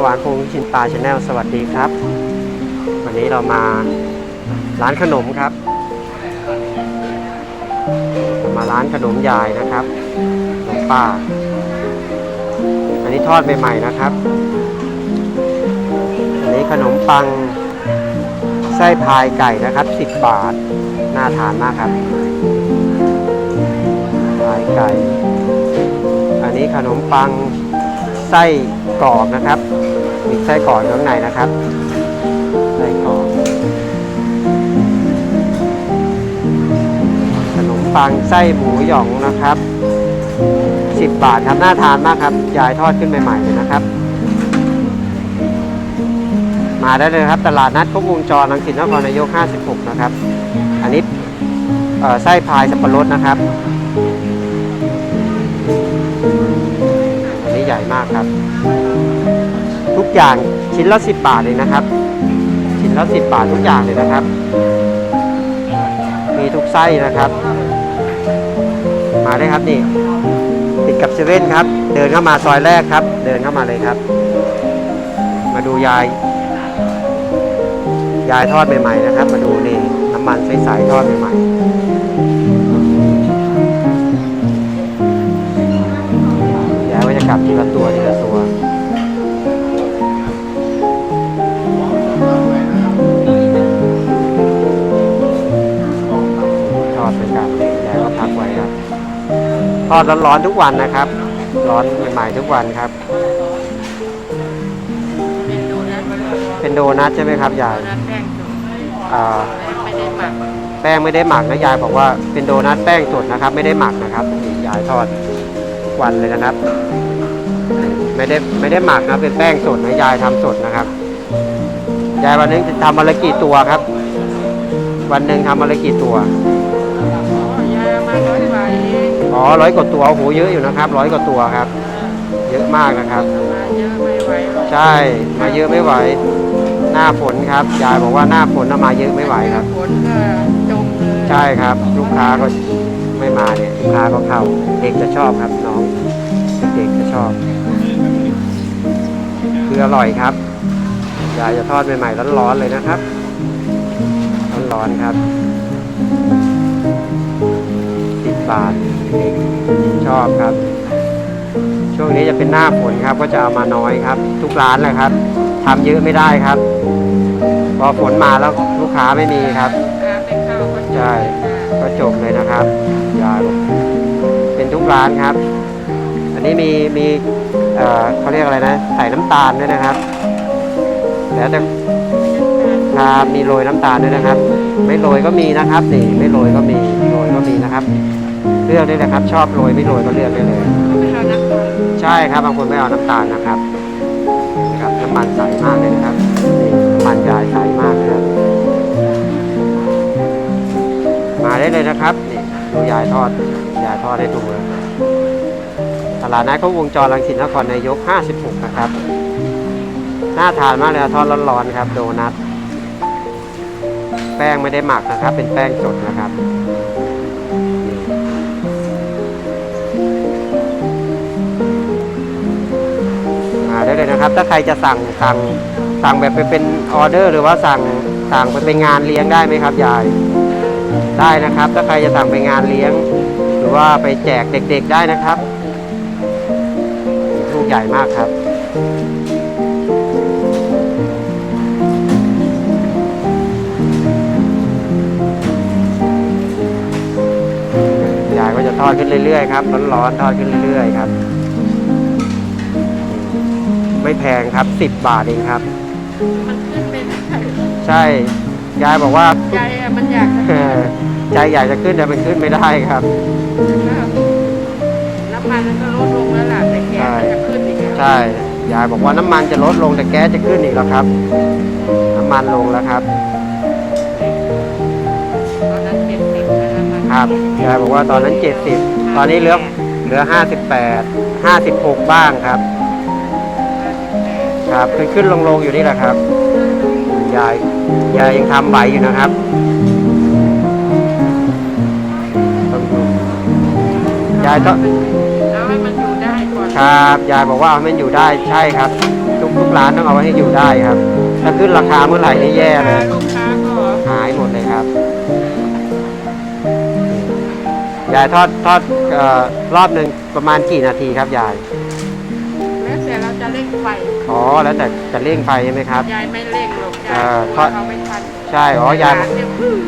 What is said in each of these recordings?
หวานพงชินตาชาแนลสวัสดีครับ วันนี้เรามาร้านขนมครับ มาร้านขนมยายนะครับขนมป้า อันนี้ทอดใหม่ๆนะครับ อันนี้ขนมปังไส้พายไก่นะครับ 10 บาท น่าทานมากครับพายไก่ อันนี้ขนมปังไส้ กรอบนะครับมีไส้กรอบข้างในนะครับไส้กรอบขนมปังไส้หมูหยองนะครับ 10 บาทครับน่าทานมากครับยายทอดขึ้นใหม่ๆเลยนะครับ มาได้เลยครับ ตลาดนัดครบวงจรลังสิตนครนายก 56 นะครับ อันนี้ไส้พายสับปะรดนะครับอันนี้ใหญ่มากครับ อย่างชิ้นละ 10 บาทเลยนะครับ ชิ้นละ 10 บาททุกอย่างเลยนะครับ มีทุกไส้นะครับ มาได้ครับนี่ติดกับเซเว่นครับ เดินเข้ามาซอยแรกครับ เดินเข้ามาเลยครับ มาดูยาย ยายทอดใหม่ๆนะครับ มาดูนี่น้ำมันใสๆทอดใหม่ๆ ทอดร้อนๆทุกวันนะครับ ร้อนใหม่ๆทุกวันครับ เป็นโดนัทเป็นโดนัทใช่ไหมครับยาย โดนัทแป้งสดอ่า ไม่ได้หมักแป้งไม่ได้หมักนะยายบอกว่าเป็นโดนัทแป้งสดนะครับ ไม่ได้หมักนะครับนี่ยายทอดทุกวันเลยนะครับ ไม่ได้ไม่ได้หมักนะเป็นแป้งสดนะยายทำสดนะครับยายวันหนึงทำมาละกี่ตัวครับ วันหนึ่งทำมาละกี่ตัว อ๋อยามาร้อยกว่าเองอ๋อร้อยกว่าตัวโอ้โหเยอะอยู่นะครับร้อยกว่าตัวครับ เยอะมากนะครับ มาเยอะไม่ไหวหรอกใช่มาเยอะไม่ไหว หน้าฝนครับยายบอกว่าหน้าฝนน่ะมาเยอะไม่ไหวครับ ฝนก็จมเลยใช่ครับ ลูกค้าก็ไม่มาเนี่ยลูกค้าก็เข้าเด็กจะชอบครับน้อง เด็กๆจะชอบคืออร่อยครับยายจะทอดใหม่ๆร้อนๆเลยนะครับร้อนๆครับ สิบบาทเด็กชอบครับ ช่วงนี้จะเป็นหน้าฝนครับ ก็จะเอามาน้อยครับ ทุกร้านเลยครับทำเยอะไม่ได้ครับ พอฝนมาแล้วลูกค้าไม่มีครับค้าไม่เข้าก็จมใช่ก็จบเลยนะครับยายบอกเป็นทุกร้านครับ อันนี้มีมีเอ่อเขาเรียกอะไรนะ ใส่น้ำตาลด้วยนะครับ แล้วแต่ครับมีโรยน้ำตาลด้วยนะครับ ไม่โรยก็มีนะครับนี่ไม่โรยก็มีโรยก็มีนะครับ เลือกได้เลยครับ ชอบโรยไม่โรยก็เลือกได้เลยไม่เอาน้ำตาลใช่ครับบางคนไม่เอาน้ำตาลนะครับนะครับน้ำมันใสมากเลยนะครับนี่น้ำมันยายใสมากนะครับมาได้เลยนะครับนี่ดูยายทอดยายทอดให้ดูเลยตลาดนัดเขาวงจรรังสิตนครนายก 56 นะครับน่าทานมากเลยอะทอดร้อนๆครับโดนัทแป้งไม่ได้หมักนะครับ เป็นแป้งสดนะครับ นะครับ ถ้าใครจะสั่งสั่งสั่งแบบไปเป็นออเดอร์ หรือว่าสั่งสั่งไปเป็นงานเลี้ยงได้ไหมครับยาย ได้นะครับ ถ้าใครจะสั่งไปงานเลี้ยง หรือว่าไปแจกเด็ก ๆได้นะครับลูกใหญ่มากครับยายก็จะทอดขึ้นเรื่อยๆครับร้อนๆทอดขึ้นเรื่อยๆครับ ไม่แพงครับ 10 บาทเองครับ มันขึ้นเป็นใช่ยายบอกว่า ใจอะมันอยากจะเออใจอยากจะขึ้นแต่มันขึ้นไม่ได้ครับน้ำมันก็ลดลงแล้วล่ะแต่แก๊สมันจะขึ้นอีกแล้วใช่ยายบอกว่าน้ำมันจะลดลงแต่แก๊สจะขึ้นอีกแล้วครับ น้ำมันลงแล้วครับ ตอนนั้นเจ็ดสิบแล้วน้ำมันครับยายบอกว่าตอนนั้น 70 ตอนนี้เหลือเหลือ 58 56 บ้างครับ ครับขึ้นขึ้นลงลงอยู่นี่แหละครับยายยายยังทำไหวอยู่นะครับยายต้องแล้วให้มันอยู่ได้ก่อนครับยายบอกว่าเอาให้มันอยู่ได้ใช่ครับ ทุกทุกร้านต้องเอาไว้ให้อยู่ได้ครับ ถ้าขึ้นราคาเมื่อไหร่นี่แย่เลยลูกค้าก็หายหมดเลยครับยายทอดทอดออรอบหนึ่งประมาณกี่นาทีครับยาย เราจะเร่งไฟอ๋อแล้วแต่จะเร่งไฟใช่ไหมครับ ยายไม่เร่งหรอกยาเอ่ยอกลัทอวดเราไม่ทันใช่อ๋อยาย หลนเนี่ยพื้น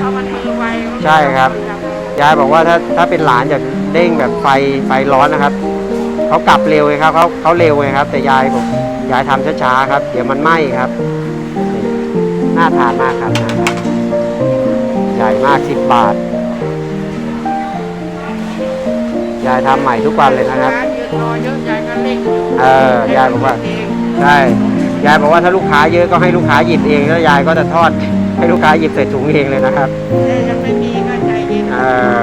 เพราะมันมือไวใช่ครับ ยายบอกว่าถ้าถ้าเป็นหลานจะเร่งแบบไฟไฟร้อนนะครับเขากลับเร็วเลยครับเขาเขาเร็วเลยครับ แต่ยายบอกยายทำช้าๆครับ เดี๋ยวมันไหม้ครับนี่น่าทานมากครับน่าทานใหญ่มากสิบบาทยายทำใหม่ทุกวันเลยนะครับลูกายืน รอเยอะยายก็เร่งอยู่เออยายบอกว่าเองใช่ยายบอกว่าถ้าลูกค้าเยอะก็ให้ลูกค้าหยิบเองแล้วยายก็จะทอด ให้ลูกค้าหยิบใส่ถุงเองเลยนะครับแต่ยังไม่มีก็ใจเย็นเออ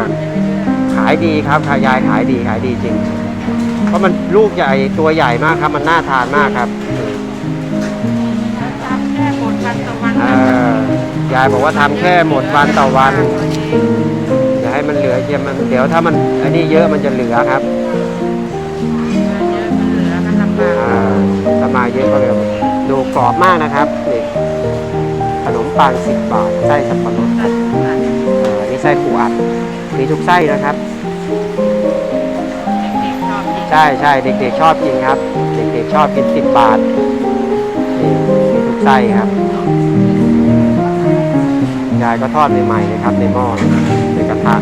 ขายดีครับค่ะยายขายดีขายดีจริง เพราะมันลูกใหญ่ตัวใหญ่มากครับ มันน่าทานมากครับทำแค่หมดวันต่อวันเออยายบอกว่าทำแค่หมดวันต่อวัน อย่าให้มันเหลือเยอะมันเดี๋ยวถ้ามันอันนี้เยอะมันจะเหลือครับเยอะมันเห ลือกันลำบากอ่าถ้ามาเยอะก็เลยดูกรอบมากนะครับนี่ขนมปังสิบบาทไส้สับปะรดนี่ไส้ปูอัดมีทุกไส้นะครับ ใช่ใช่เด็กๆชอบกินครับ เด็กๆชอบกินสิบบาทนี่มีทุกไส้ครับยายก็ทอดใหม่ๆเลยครับในหม้อในกระทะ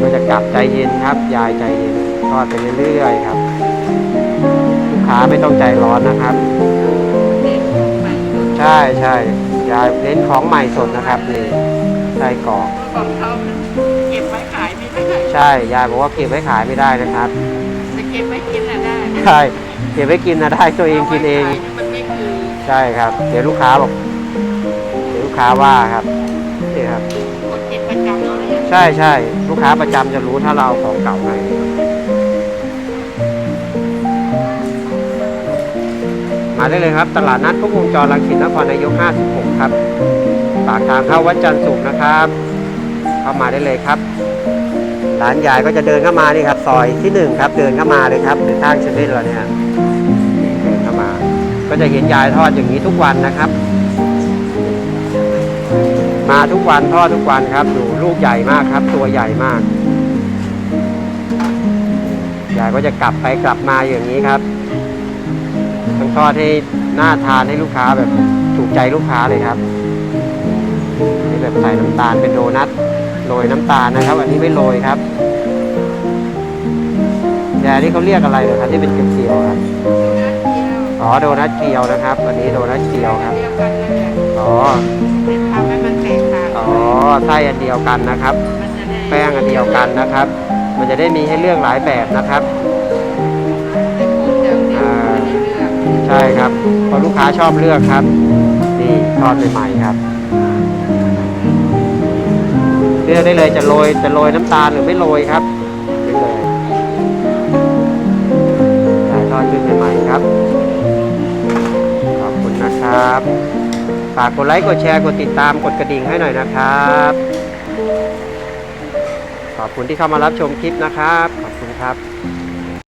ก็จะกลับใจเย็นครับ ยายใจเย็นทอดไปเรื่อยๆครับ ไม่ต้องใจร้อนนะครับเด็กใหม่สุดใช่ใช่ยายเน้นของใหม่สดนะครับนี่ไส้กรอกของเขาเก็บไว้ขายไม่ได้ใช่ยายบอกว่าเก็บไว้ขายไม่ได้นะครับจะเก็บไว้กินน่ะได้ใช่เก็บไว้กินนะได้ตัวเองกินเองาไว้ขายมันไม่คือใช่ครับ เดี๋ยวลูกค้าบอกเดี๋ยวลูกค้าว่าครับนี่ครับคนกินประจำเลยใช่ใช่ลูกค้าประจำจะรู้ถ้าเราเอาของเก่าให้ มาได้เลยครับ ตลาดนัดทุกวงจรรังสิตนครนายก 56 ครับ ปากทางเข้าวัดจันทร์สุขนะครับ เข้ามาได้เลยครับ ร้านยายก็จะเดินเข้ามานี่ครับ ซอยที่หนึ่งครับ เดินเข้ามาเลยครับในทางเซเว่นเราเนี่ยเดินเข้ามา ก็จะเห็นยายทอดอย่างนี้ทุกวันนะครับ มาทุกวันทอดทุกวันครับดูลูกใหญ่มากครับ ตัวใหญ่มากยายก็จะกลับไปกลับมาอย่างนี้ครับ ต้องทอดให้น่าทานให้ลูกค้าแบบถูกใจลูกค้าเลยครับนี่แบบใส่น้ำตาลเป็นโดนัทโรยน้ำตาลนะครับ อันนี้ไม่โรยครับแต่อันนี้เขาเรียกอะไรเลยครับที่เป็นเกลียวๆครับอ๋อโดนัทเกลียวนะครับ อันนี้โดนัทเกลียวครับเดียวกันนั่นแหละอ๋อแต่ทำให้มันแตกต่างอ๋อไส้อันเดียวกันนะครับมันจะได้แป้งอันเดียวกันนะครับ มันจะได้มีให้เลือกหลายแบบนะครับ ใช่ครับเพราะลูกค้าชอบเลือกครับ นี่ทอดใหม่ๆครับเลือกได้เลยจะโรยจะโรยน้ำตาลหรือไม่โรยครับเลือกเลยได้ทอดชุดใหม่ๆครับ ขอบคุณนะครับ ฝากกดไลค์กดแชร์กดติดตามกดกระดิ่งให้หน่อยนะครับ ขอบคุณที่เข้ามารับชมคลิปนะครับ ขอบคุณครับ